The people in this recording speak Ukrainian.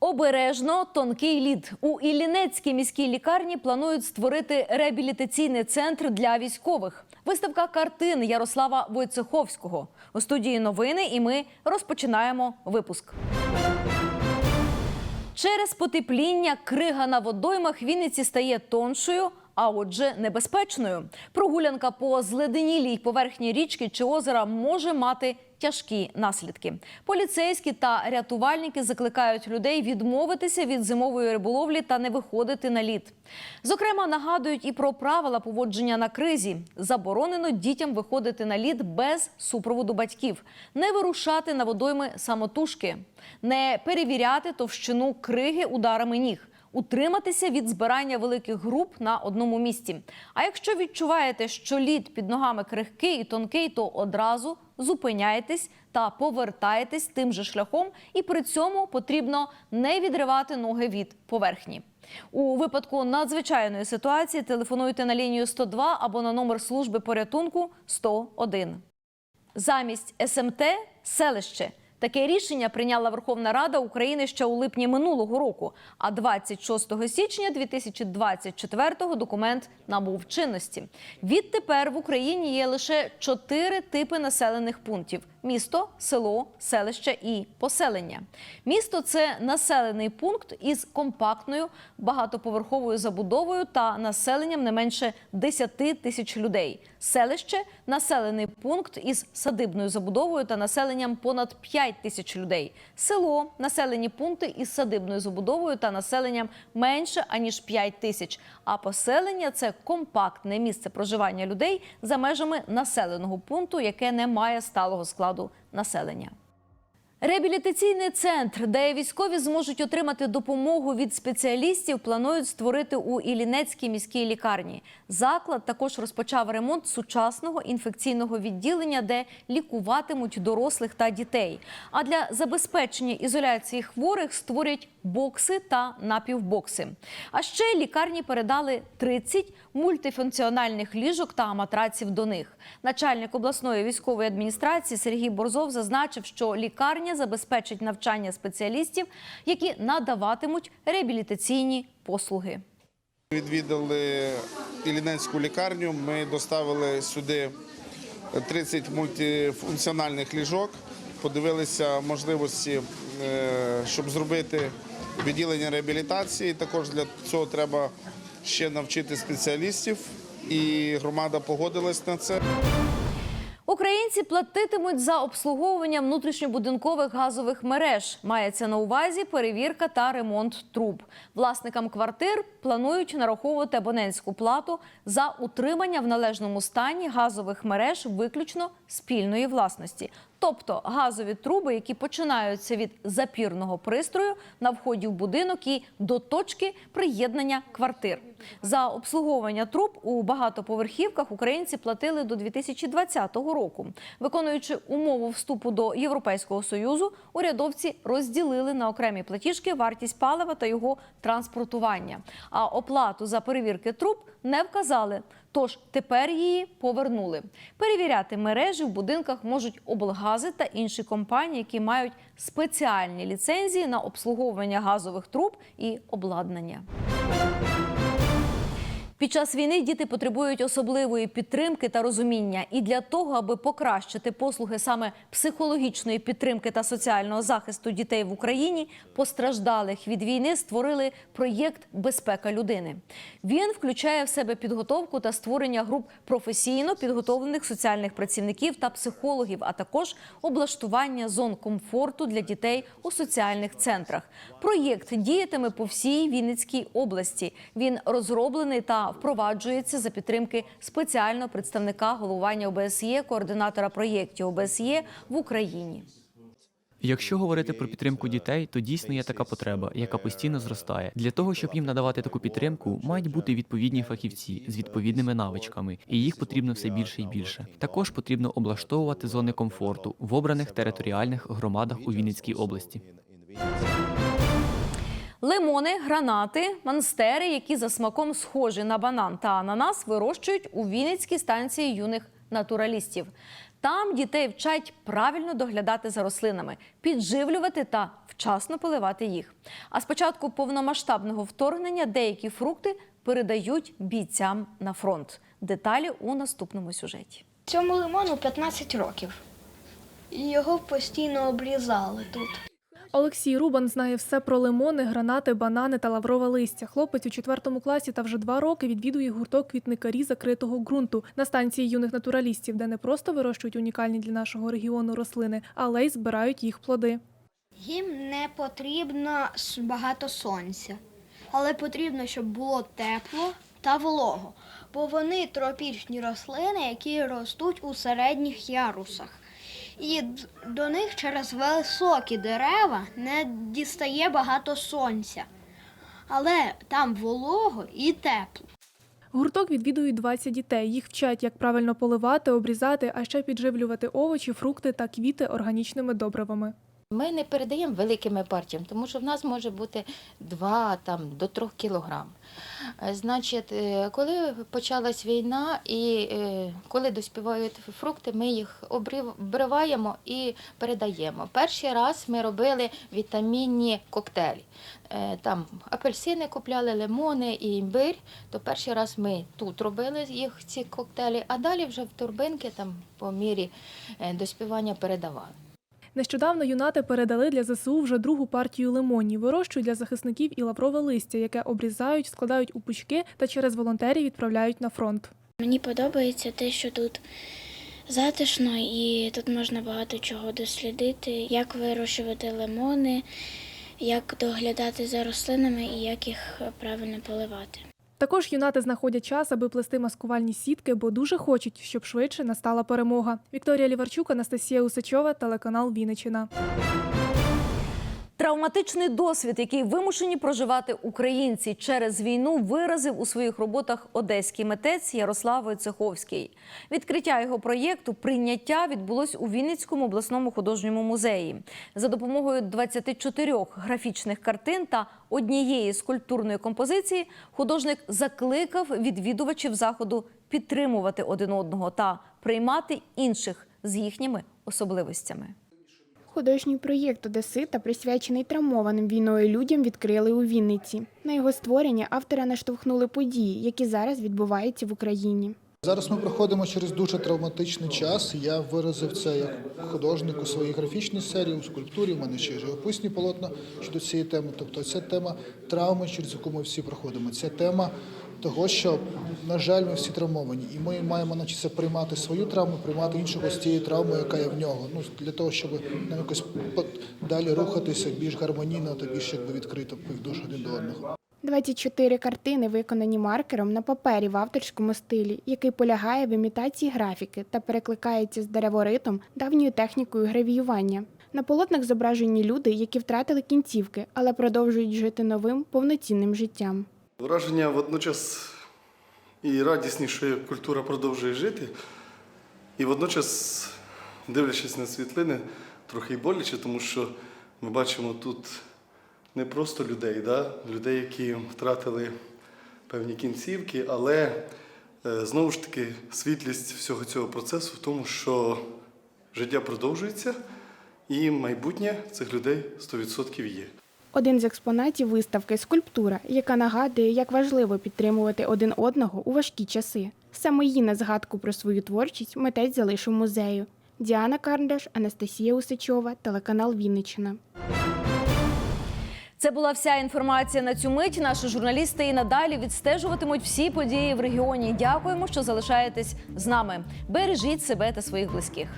Обережно тонкий лід у Іллінецькій міській лікарні планують створити реабілітаційний центр для військових. Виставка картин Ярослава Войцеховського у студії новини. І ми розпочинаємо випуск. Через потепління крига на водоймах Вінниці стає тоншою, а отже, небезпечною. Прогулянка по зледенілій поверхні річки чи озера може мати тяжкі наслідки. Поліцейські та рятувальники закликають людей відмовитися від зимової риболовлі та не виходити на лід. Зокрема, нагадують і про правила поводження на кризі. Заборонено дітям виходити на лід без супроводу батьків, не вирушати на водойми самотужки, не перевіряти товщину криги ударами ніг. Утриматися від збирання великих груп на одному місці. А якщо відчуваєте, що лід під ногами крихкий і тонкий, то одразу зупиняйтесь та повертаєтесь тим же шляхом, і при цьому потрібно не відривати ноги від поверхні. У випадку надзвичайної ситуації телефонуйте на лінію 102 або на номер служби порятунку 101. Замість СМТ селище. Таке рішення прийняла Верховна Рада України ще у липні минулого року. А 26 січня 2024-го документ набув чинності. Відтепер в Україні є лише чотири типи населених пунктів: місто, село, селище і поселення. Місто це населений пункт із компактною багатоповерховою забудовою та населенням не менше 10 тисяч людей. Селище населений пункт із садибною забудовою та населенням понад 5 тисяч людей. Село населені пункти із садибною забудовою та населенням менше аніж 5 тисяч. А поселення це компактне місце проживання людей за межами населеного пункту, яке не має сталого складу населення. Реабілітаційний центр, де військові зможуть отримати допомогу від спеціалістів, планують створити у Іллінецькій міській лікарні. Заклад також розпочав ремонт сучасного інфекційного відділення, де лікуватимуть дорослих та дітей. А для забезпечення ізоляції хворих створять бокси та напівбокси. А ще лікарні передали 30 мультифункціональних ліжок та матраців до них. Начальник обласної військової адміністрації Сергій Борзов зазначив, що лікарня забезпечить навчання спеціалістів, які надаватимуть реабілітаційні послуги. Відвідали Іллінецьку лікарню. Ми доставили сюди 30 мультифункціональних ліжок, подивилися можливості, е, щоб зробити відділення реабілітації. Також для цього треба ще навчити спеціалістів, і громада погодилась на це. Українці платитимуть за обслуговування внутрішньобудинкових газових мереж. Мається на увазі перевірка та ремонт труб. Власникам квартир планують нараховувати абонентську плату за утримання в належному стані газових мереж виключно спільної власності. Тобто газові труби, які починаються від запірного пристрою на вході в будинок і до точки приєднання квартир. За обслуговування труб у багатоповерхівках українці платили до 2020 року. Виконуючи умову вступу до Європейського союзу, урядовці розділили на окремі платіжки вартість палива та його транспортування. А оплату за перевірки труб не вказали. Тож тепер її повернули. Перевіряти мережі в будинках можуть облгази та інші компанії, які мають спеціальні ліцензії на обслуговування газових труб і обладнання. Під час війни діти потребують особливої підтримки та розуміння. І для того, аби покращити послуги саме психологічної підтримки та соціального захисту дітей в Україні, постраждалих від війни створили проєкт Безпека людини. Він включає в себе підготовку та створення груп професійно підготовлених соціальних працівників та психологів, а також облаштування зон комфорту для дітей у соціальних центрах. Проєкт діятиме по всій Вінницькій області. Він розроблений та впроваджується за підтримки спеціального представника головування ОБСЄ, координатора проєктів ОБСЄ в Україні. Якщо говорити про підтримку дітей, то дійсно є така потреба, яка постійно зростає. Для того, щоб їм надавати таку підтримку, мають бути відповідні фахівці з відповідними навичками, і їх потрібно все більше і більше. Також потрібно облаштовувати зони комфорту в обраних територіальних громадах у Вінницькій області. Лимони, гранати, монстери, які за смаком схожі на банан та ананас, вирощують у Вінницькій станції юних натуралістів. Там дітей вчать правильно доглядати за рослинами, підживлювати та вчасно поливати їх. А з початку повномасштабного вторгнення деякі фрукти передають бійцям на фронт. Деталі у наступному сюжеті. Цьому лимону 15 років. Його постійно обрізали тут. Олексій Рубан знає все про лимони, гранати, банани та лаврове листя. Хлопець у четвертому класі та вже два роки відвідує гурток квітникарі закритого ґрунту на станції юних натуралістів, де не просто вирощують унікальні для нашого регіону рослини, але й збирають їх плоди. Їм не потрібно багато сонця, але потрібно, щоб було тепло та волого, бо вони тропічні рослини, які ростуть у середніх ярусах. І до них через високі дерева не дістає багато сонця. Але там волого і тепло. Гурток відвідують 20 дітей. Їх вчать, як правильно поливати, обрізати, а ще підживлювати овочі, фрукти та квіти органічними добривами. Ми не передаємо великими партіями, тому що в нас може бути 2 там, до 3 кілограм. Е, Значить, е, коли почалась війна і е, коли доспівають фрукти, ми їх обриваємо і передаємо. Перший раз ми робили вітамінні коктейлі. Там апельсини купляли, лимони і імбирь. То перший раз ми тут робили їх ці коктейлі, а далі вже в турбинки там по мірі доспівання передавали. Нещодавно юнати передали для ЗСУ вже другу партію лимонів. Вирощують для захисників і лаврове листя, яке обрізають, складають у пучки та через волонтерів відправляють на фронт. Мені подобається те, що тут затишно і тут можна багато чого дослідити, як вирощувати лимони, як доглядати за рослинами і як їх правильно поливати. Також юнати знаходять час, аби плести маскувальні сітки, бо дуже хочуть, щоб швидше настала перемога. Вікторія Ліварчук, Анастасія Усачова, телеканал Вінниччина. Травматичний досвід, який вимушені проживати українці через війну, виразив у своїх роботах одеський митець Ярослав Войцеховський. Відкриття його проєкту прийняття відбулось у Вінницькому обласному художньому музеї. За допомогою 24 графічних картин та однієї скульптурної композиції художник закликав відвідувачів заходу підтримувати один одного та приймати інших з їхніми особливостями. Художній проєкт Одесита, присвячений травмованим війною людям, відкрили у Вінниці. На його створення автора наштовхнули події, які зараз відбуваються в Україні. Зараз ми проходимо через дуже травматичний час. Я виразив це як художник у своїй графічній серії, у скульптурі. У мене ще є живописні полотна щодо цієї теми. Тобто, це тема травми, через яку ми всі проходимо. Це тема того, що, на жаль, ми всі травмовані, і ми маємо навчитися приймати свою травму, приймати іншого з тієї травми, яка є в нього. Ну для того, щоб нам якось далі рухатися більш гармонійно та більш якби відкрито в душу один до одного. 24 картини виконані маркером на папері в авторському стилі, який полягає в імітації графіки та перекликається з дереворитом давньою технікою гравіювання. На полотнах зображені люди, які втратили кінцівки, але продовжують жити новим повноцінним життям. Враження водночас і радісні, що культура продовжує жити, і водночас, дивлячись на світлини, трохи боляче, тому що ми бачимо тут не просто людей, да? людей, які втратили певні кінцівки, але е, знову ж таки світлість всього цього процесу в тому, що життя продовжується, і майбутнє цих людей 100% є. Один з експонатів виставки скульптура, яка нагадує, як важливо підтримувати один одного у важкі часи. Саме її на згадку про свою творчість митець залишив музею. Діана Карндаш, Анастасія Усачова, телеканал Вінниччина. Це була вся інформація на цю мить. Наші журналісти і надалі відстежуватимуть всі події в регіоні. Дякуємо, що залишаєтесь з нами. Бережіть себе та своїх близьких.